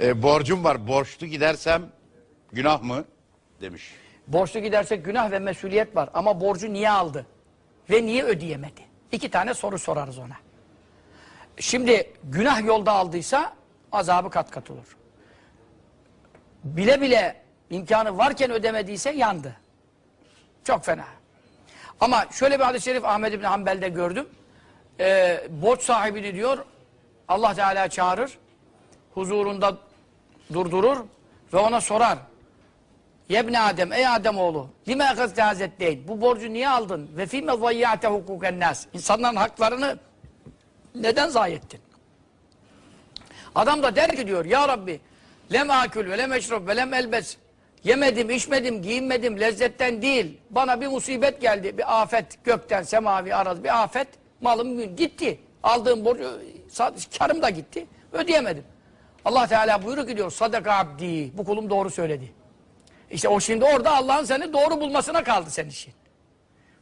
E, borcum var. Borçlu gidersem günah mı? Demiş. Borçlu gidersek günah ve mesuliyet var. Ama borcu niye aldı? Ve niye ödeyemedi? İki tane soru sorarız ona. Şimdi günah yolda aldıysa azabı kat kat olur. Bile bile imkanı varken ödemediyse yandı. Çok fena. Ama şöyle bir hadis-i şerif Ahmed İbni Hanbel'de gördüm. Ee, borç sahibini diyor Allah Teala çağırır. Huzurunda durdurur ve ona sorar. Yebne Adem, ey Adem oğlu, lime ekazte hazetteyn. Bu borcu niye aldın? Ve fîme zayyâte hukuken nas. İnsanların haklarını neden zayi ettin? Adam da der ki diyor, ya Rabbi, lem akül ve lem eşrab ve lem elbes. Yemedim, içmedim, giyinmedim, lezzetten değil. Bana bir musibet geldi, bir afet, gökten, semavi, araz, bir afet. Malım gitti. Aldığım borcu, karım da gitti. Ödeyemedim. Allah Teala buyuruyor ki diyor, sadaka abdi, bu kulum doğru söyledi. İşte o şimdi orada Allah'ın seni doğru bulmasına kaldı senin işin.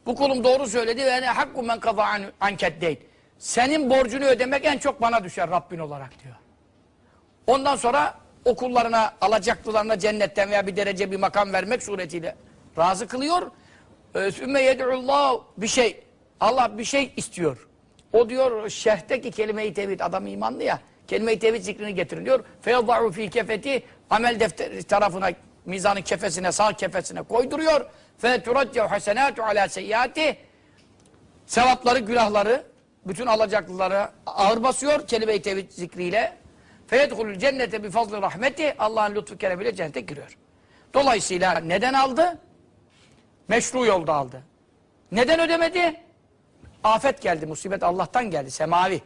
Bu kulum doğru söyledi ve ene hakku men kaza an, anket değil. Senin borcunu ödemek en çok bana düşer Rabbin olarak diyor. Ondan sonra o kullarına, alacaklılarına cennetten veya bir derece bir makam vermek suretiyle razı kılıyor. Sümme yed'ullah bir şey. Allah bir şey istiyor. O diyor şerhteki kelime-i tevhid adam imanlı ya. Kelime-i tevhid zikrini getiriliyor. Feyadâ'u fî kefeti amel defteri tarafına mizanın kefesine, sağ kefesine koyduruyor. Fe turaccev hasenâtu alâ seyyiâti sevapları, günahları, bütün alacaklıları ağır basıyor kelime-i tevhid zikriyle. Feyedhulül cennete bi fazlı rahmeti Allah'ın lütfu keremiyle cennete giriyor. Dolayısıyla neden aldı? Meşru yolda aldı. Neden ödemedi? Afet geldi, musibet Allah'tan geldi, semavi.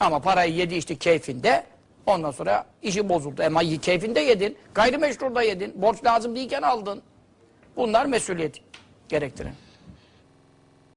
Ama parayı yedi işte keyfinde. Ondan sonra işi bozuldu. Ama keyfinde yedin. Gayrimeşrurda yedin. Borç lazım değilken aldın. Bunlar mesuliyet gerektiren.